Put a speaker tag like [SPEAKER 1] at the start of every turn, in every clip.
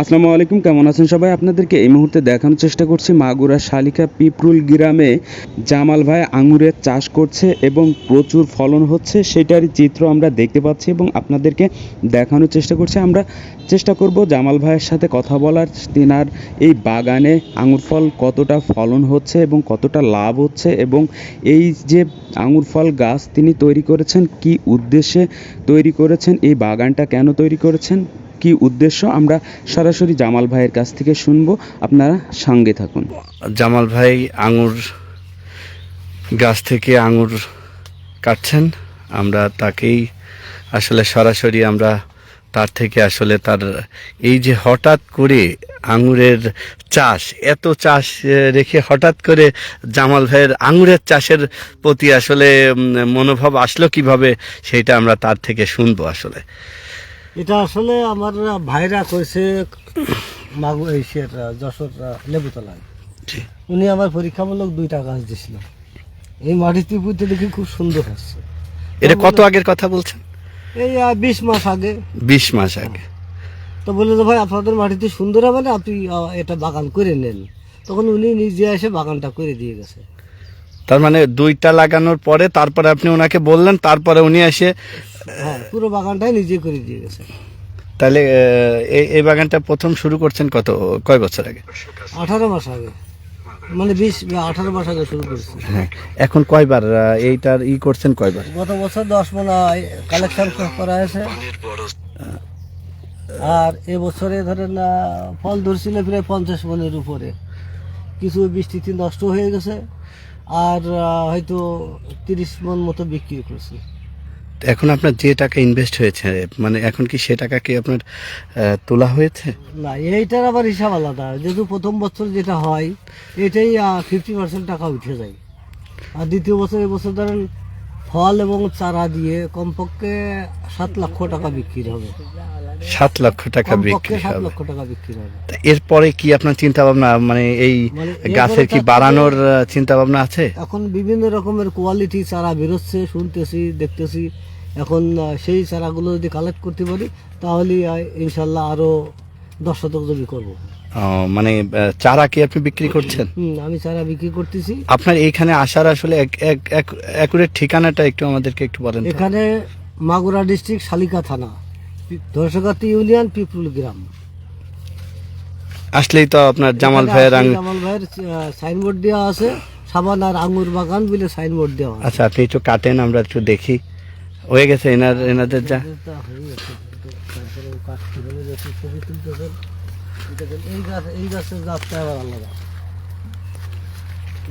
[SPEAKER 1] আসসালামু আলাইকুম, কেমন আছেন সবাই? আপনাদেরকে এই মুহূর্তে দেখানোর চেষ্টা করছি মাগুরা শালিকা পিপরুল গ্রামে জামাল ভাই আঙুরের চাষ করছে এবং প্রচুর ফলন হচ্ছে। সেটারই চিত্র আমরা দেখতে পাচ্ছি এবং আপনাদেরকে দেখানোর চেষ্টা করছি। আমরা চেষ্টা করব জামাল ভাইয়ের সাথে কথা বলার। তিনার এই বাগানে আঙুর ফল কতটা ফলন হচ্ছে এবং কতটা লাভ হচ্ছে এবং এই যে আঙুর ফল গাছ তিনি তৈরি করেছেন, কি উদ্দেশ্যে তৈরি করেছেন, এই বাগানটা কেন তৈরি করেছেন? কি উদ্দেশ্য আমরা সরাসরি জামাল ভাইয়ের কাছ থেকে শুনব। আপনারা সঙ্গে থাকুন।
[SPEAKER 2] জামাল ভাই আঙুর গাছ থেকে আঙুর কাটছেন। আমরা তাকেই আসলে সরাসরি আমরা তার থেকে আসলে তার এই যে হঠাৎ করে আঙুরের চাষ, এত চাষ রেখে হঠাৎ করে জামাল ভাইয়ের আঙুরের চাষের প্রতি আসলে মনোভাব আসলো কীভাবে, সেটা আমরা তার থেকে শুনব আসলে।
[SPEAKER 3] এটা আসলে আমার ভাইরা কইছে মাগু এসের যশোর লেবুতলায়। উনি আমার পরীক্ষামূলক দুইটা গাছ দিছিল। এই মাটিতে পুঁতে দেখি খুব সুন্দর হচ্ছে।
[SPEAKER 2] এটা কত আগের কথা বলছেন?
[SPEAKER 3] এই বিশ মাস আগে।
[SPEAKER 2] বিশ মাস আগে।
[SPEAKER 3] তো বলে যে ভাই আপনাদের মাটিতে সুন্দর হবে না? আপনি এটা বাগান করে নেন। তখন উনি নিজে এসে বাগানটা করে দিয়ে গেছে।
[SPEAKER 2] তার মানে দুইটা লাগানোর পরে তারপরে আপনি ওনাকে বললেন তারপরে উনি এসে
[SPEAKER 3] হ্যাঁ পুরো বাগানটাই নিজে করে দিয়ে গেছে।
[SPEAKER 2] তাহলে এই বাগানটা প্রথম শুরু করছেন কত কয় বছর আগে?
[SPEAKER 3] আঠারো মাস আগে। মানে বিশ আঠারো মাস আগে শুরু করেছি।
[SPEAKER 2] হ্যাঁ এখন কয়বার এইটার ই করছেন কয়বার?
[SPEAKER 3] গত বছর দশ মনা কালেকশন করা হয়েছে। আর এবছরে ধরেন ফল ধরছিল প্রায় পঞ্চাশ মনের উপরে। কিছু বৃষ্টিতে নষ্ট হয়ে গেছে আর হয়তো তিরিশ মন মতো বিক্রি করছি।
[SPEAKER 2] এখন আপনার যে টাকা ইনভেস্ট হয়েছে মানে এখন কি সে টাকা কি আপনার তোলা হয়েছে?
[SPEAKER 3] না, এইটার আবার হিসাব আলাদা। যেহেতু প্রথম বছর যেটা হয়, এটাই ফিফটি পার্সেন্ট টাকা উঠে যায়। আর দ্বিতীয় বছর এবছর ধরেন ফল এবং চারা দিয়ে কমপক্ষে সাত লক্ষ টাকা বিক্রি হবে।
[SPEAKER 2] সাত লক্ষ টাকা বিক্রি
[SPEAKER 3] সাত লক্ষ টাকা বিক্রি হবে।
[SPEAKER 2] এরপরে কি আপনার চিন্তা ভাবনা মানে এই
[SPEAKER 3] মানে
[SPEAKER 2] গাছের কি বাড়ানোর চিন্তা ভাবনা আছে?
[SPEAKER 3] এখন বিভিন্ন রকমের কোয়ালিটি চারা বেরোচ্ছে শুনতেছি দেখতেছি। এখন সেই চারাগুলো যদি কালেক্ট করতে পারি তাহলে ইনশাল্লাহ আরও দশ শতক জমি করব।
[SPEAKER 2] মানে চারা কি আপনি বিক্রি করছেন?
[SPEAKER 3] আমি চারা বিক্রি করতেছি।
[SPEAKER 2] আপনার এইখানে আসার আসলে এক এক এক- একুরেট ঠিকানাটা একটু আমাদেরকে একটু বলেন
[SPEAKER 3] এখানে মাগুরা ডিস্ট্রিক্ট শালিকা থানা ধর্ষকাতি ইউনিয়ন পিপুল গ্রাম।
[SPEAKER 2] আসলেই তো আপনার জামাল
[SPEAKER 3] এখানে
[SPEAKER 2] ভাইয়ের
[SPEAKER 3] জামাল ভাইয়ের সাইনবোর্ড দেওয়া আছে। সাবান আর আঙ্গুর বাগান বলে সাইনবোর্ড দেওয়া
[SPEAKER 2] আচ্ছা আপনি একটু কাটেন আমরা একটু দেখি। হয়ে গেছে এনার এনাদের যা
[SPEAKER 3] এই গাছ এই গাছের জাতটা আবার আলাদা।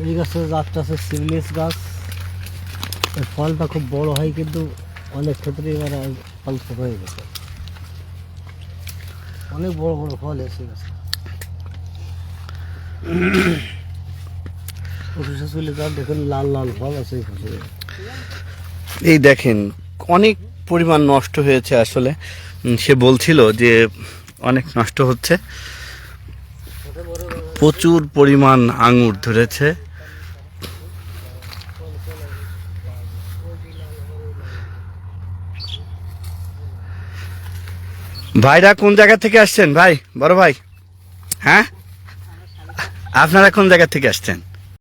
[SPEAKER 3] এই গাছের আছে সিমলেস গাছ। এর ফলটা খুব বড় হয়, কিন্তু অনেক ক্ষেত্রে এবার ফল ছোট হয়ে গেছে। অনেক বড় বড় ফল এসে গেছে। চলে লাল লাল ফল আছে এই
[SPEAKER 2] দেখেন, অনেক পরিমাণ নষ্ট হয়েছে আসলে। সে বলছিল যে অনেক নষ্ট হচ্ছে। প্রচুর পরিমাণ আঙুর ধরেছে। ভাইরা কোন জায়গা থেকে আসছেন? ভাই, বড় ভাই। হ্যাঁ? আপনারা কোন জায়গা থেকে আসছেন?